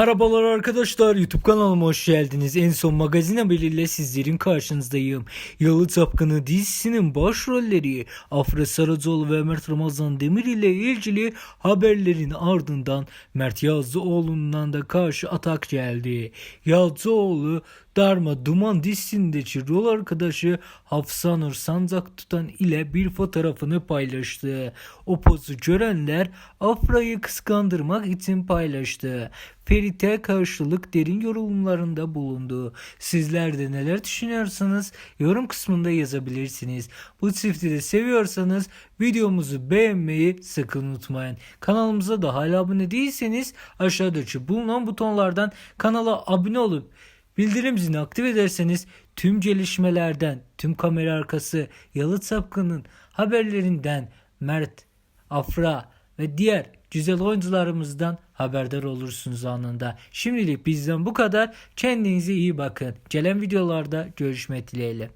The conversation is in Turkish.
Merhabalar arkadaşlar YouTube kanalıma hoş geldiniz. En son magazin haberiyle sizlerin karşınızdayım. Yalı Çapkını dizisinin başrolleri Afra Saracoğlu ve Mert Ramazan Demir ile ilgili haberlerin ardından Mert Yazıoğlu'ndan da karşı atak geldi. Yazıoğlu Darma Duman dizisindeki rol arkadaşı Hafsanur Sancak tutan ile bir fotoğrafını paylaştı. O pozu görenler Afra'yı kıskandırmak için paylaştı. Ferit'e karşılık derin yorumlarında bulundu. Sizler de neler düşünüyorsanız yorum kısmında yazabilirsiniz. Bu çifti de seviyorsanız videomuzu beğenmeyi sakın unutmayın. Kanalımıza da hala abone değilseniz aşağıdaki bulunan butonlardan kanala abone olup Bildirim zilini aktif ederseniz tüm gelişmelerden, tüm kamera arkası, Yalı Çapkın'ın haberlerinden Mert, Afra ve diğer güzel oyuncularımızdan haberdar olursunuz anında. Şimdilik bizden bu kadar. Kendinize iyi bakın. Gelen videolarda görüşmek dileğiyle.